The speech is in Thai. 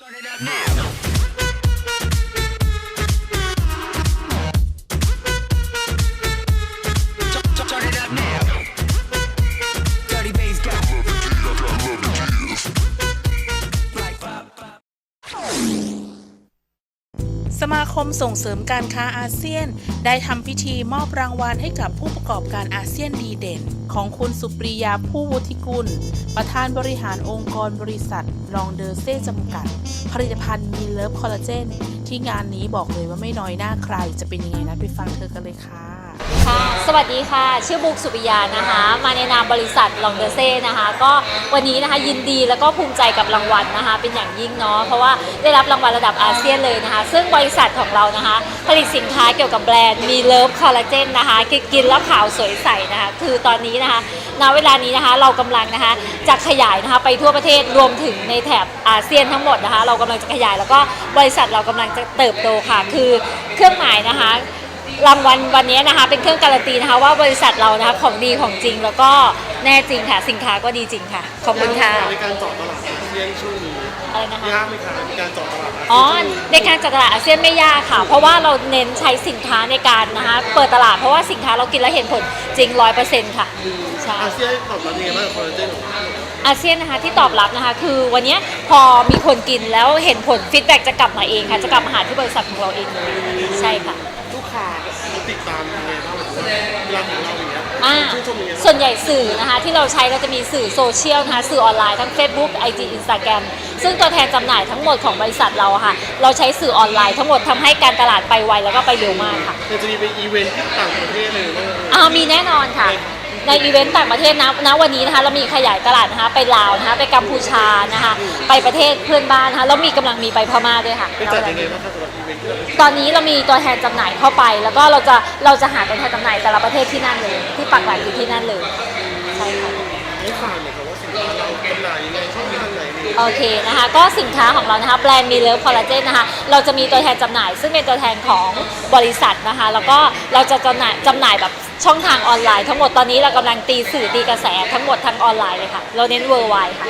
Turn it up now. สมาคมส่งเสริมการค้าอาเซียน ได้ทำพิธีมอบรางวัลให้กับผู้ประกอบการอาเซียนดีเด่น ของคุณสุปรียาผู้วุฒิกุล ประธานบริหารองค์กรบริษัท ลองเดอร์เซ่จำกัด ผลิตภัณฑ์มีเลิฟคอลลาเจนที่งานนี้บอกเลยว่าไม่น้อยหน้าใคร จะเป็นยังไงนะไปฟังเธอกันเลยค่ะ สวัสดีค่ะ ชื่อบุ๊กสุปิยานะคะ มาในนามบริษัทลองเดเซ่นะคะ ก็วันนี้นะคะยินดีแล้วก็ภูมิใจกับรางวัลนะคะ เป็นอย่างยิ่งเนาะเพราะว่าได้รับรางวัลระดับอาเซียนเลยนะคะ ซึ่งบริษัทของเรานะคะ ผลิตสินค้าเกี่ยวกับแบรนด์มีเลิฟคอลลาเจนนะคะกินแล้วขาวสวยใสนะคะ คือตอนนี้นะคะณเวลานี้นะคะเรากำลังนะคะจะขยายนะคะไปทั่วประเทศรวมถึงในแถบอาเซียนทั้งหมดนะคะ เรากำลังจะขยายแล้วก็บริษัทเรากำลังจะเติบโตค่ะ คือเครื่องหมายนะคะ รางวัลวันนี้นะคะ เป็นเครื่องการันตีนะคะ ว่าบริษัทเรานะคะของดีของจริง แล้วก็แน่จริงค่ะสินค้าก็ดีจริงค่ะ ขอบคุณค่ะในการเจาะตลาดอาเซียนช่วงนี้อะไรนะคะยากไหมคะในการเจาะตลาดอาเซียนอ๋อช่วงนี้ในการจัดตลาดอาเซียนไม่ยากค่ะ เพราะว่าเราเน้นใช้สินค้าในการนะคะเปิดตลาดเพราะว่าสินค้าเรากินแล้วเห็นผลจริงร้อยเปอร์เซ็นต์ค่ะใช่อาเซียนตอบรับยังไงบ้างกับคอลลาเจนของเราอาเซียนนะคะที่ตอบรับนะคะ คือวันนี้พอมีคนกินแล้วเห็นผลฟีดแบ็กจะกลับมาเองค่ะ จะกลับมาหาที่บริษัทของเราเองเลยใช่ค่ะ ลูกค้า เวลาของเราอย่างเงี้ยอ่าชื่นชมยังไงบ้างส่วนใหญ่สื่อนะคะที่เราใช้เราจะมีสื่อโซเชียลนะคะสื่อออนไลน์ทั้ง Facebook IG Instagram ซึ่งตัวแทนจำหน่ายทั้งหมดของบริษัทเราอะค่ะ เราใช้สื่อออนไลน์ทั้งหมดทำให้การตลาดไปไวแล้วก็ไปเร็วมากค่ะเดี๋ยวจะมีไปอีเวนต์ที่ต่างประเทศเลยหรือว่าอ่ามีแน่นอนค่ะ ในอีเวนต์ต่างประเทศนะณวันนี้นะคะเรามีขยายตลาดนะคะไปลาวนะคะไปกัมพูชานะคะไปประเทศเพื่อนบ้านนะคะแล้วมีกำลังมีไปพม่าด้วยค่ะไปจัดยังไงบ้างคะสำหรับอีเวนต์ที่เราไปตอนนี้เรามีตัวแทนจำหน่ายเข้าไป แล้วก็เราจะเราจะหาตัวแทนจำหน่ายแต่ละประเทศที่นั่นเลย ที่ปักหลักอยู่ที่นั่นเลยใช่ค่ะ ให้ฝากหน่อยครับว่าสินค้าเราจำหน่ายยังไง โอเคนะคะก็สินค้าของเรานะคะแบรนด์มีเลิฟคอลลาเจนนะคะเราจะมีตัวแทนจำหน่าย ซึ่งเป็นตัวแทนของบริษัทนะคะ แล้วก็เราจะจำหน่ายจำหน่ายแบบช่องทางออนไลน์ทั้งหมดตอนนี้เรากำลังตีสื่อตีกระแสทั้งหมดทางออนไลน์เลยค่ะ เราเน้นเวอร์ไวค่ะ